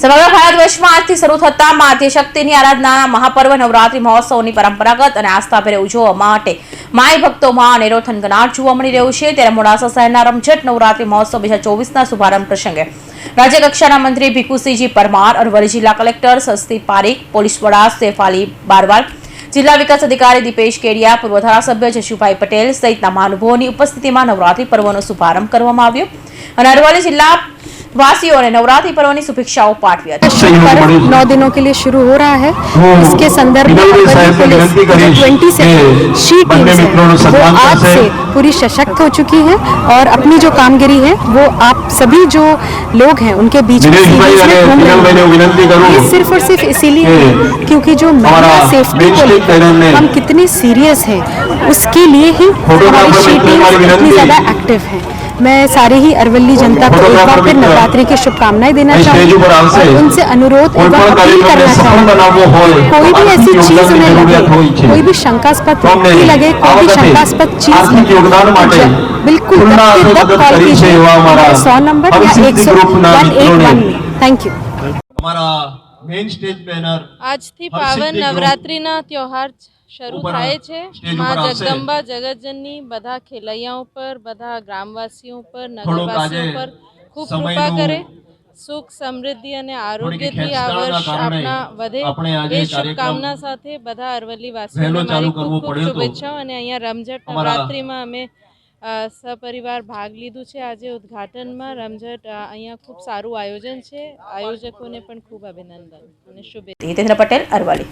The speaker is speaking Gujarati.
સમગ્ર ભારતવર્ષમાં આજથી શરૂ થતા મા આદ્યશક્તિની આરાધનાના મહાપર્વ, નવરાત્રી મહોત્સવની પરંપરાગત અને આસ્થાભેર ઉજવવા માટે માય ભક્તોમાં અનેરો થનગનાટ જોવા મળી રહ્યો છે. ત્યારે મોડાસા શહેરના રમઝટ નવરાત્રી મહોત્સવ બે હજાર ચોવીસના શુભારંભ પ્રસંગે રાજ્યકક્ષાના મંત્રી ભીખુસિંહજી પરમાર, અરવલ્લી જિલ્લા કલેક્ટર સસ્તી પારીખ, પોલીસ વડા સૈફ અલી બારવાલ, જિલ્લા વિકાસ અધિકારી દીપેશ કેડિયા, પૂર્વ ધારાસભ્ય જશુભાઈ પટેલ સહિતના મહાનુભાવોની ઉપસ્થિતિમાં નવરાત્રી પર્વનો શુભારંભ કરવામાં આવ્યો. અને અરવલ્લી જિલ્લા વાસીઓને નવરાત્રી પર્વની શુભેચ્છાઓ પાઠવી હતી शुभ पर्व नौ दिनों के लिए शुरू हो रहा है इसके संदर्भ में विनोदी अरवली साहब ने पुलिस विनती करी जो 20 से कि शी बंदे टीम्स मित्रों ने है वो सम्मान आज करते से हैं। पूरी सशक्त हो चुकी है और अपनी जो कामगिरी है वो आप सभी जो लोग हैं उनके बीच में दिनेश भाई सीरीज में अरे घूम किरण रहे भाई ने हैं। विनती करूं ये सिर्फ और सिर्फ इसीलिए कि है क्योंकि जो महिला हमारा सेफ्टी मेन को स्ट्रीट लेकर पैनल में हम कितने सीरियस हैं उसके लिए ही फोटोग्राफर हमारी शी मित्र हमारी टीम इतनी विनती। ज्यादा एक्टिव है मैं सारी ही अरवली जनता को एक बार फिर नवरात्रि की शुभकामनाएँ देना चाहूँगी और उनसे अनुरोध एवं अपील करना चाहूँगी कोई भी ऐसी चीज़ उन्हें लगे कोई भी शंकास्पद लगे कोई भी शंकास्पद चीज़ बिल्कुल कॉल कीजिए सौ नंबर या एक सौ वन एक वन थैंक यू हमारा મેઇન સ્ટેજ બેનર આજથી પાવન નવરાત્રિના ત્યોહાર શરૂ થાય છે. માં ઉપર જગદંબા જગતજનની બધા ખેલૈયાઓ પર બધા ગ્રામવાસીઓ પર નગરવાસીઓ ઉપર પર ખૂબ કૃપા કરે. સુખ સમૃદ્ધિ અને આરોગ્યથી આ વર્ષ આપના વધે. એ શુભકામના સાથે બધા અરવલ્લી વાસીઓને મારી ખૂબ ખૂબ શુભેચ્છાઓ અને અહીંયા રમઝટ નવરાત્રિમાં અમે સપરિવાર ભાગ લીધું છે. આજે ઉદ્ઘાટનમાં રમઝટ અહીંયા ખૂબ સારું આયોજન છે. આયોજકોને પણ ખૂબ અભિનંદન અને શુભેચ્છા. પટેલ, અરવલ્લી.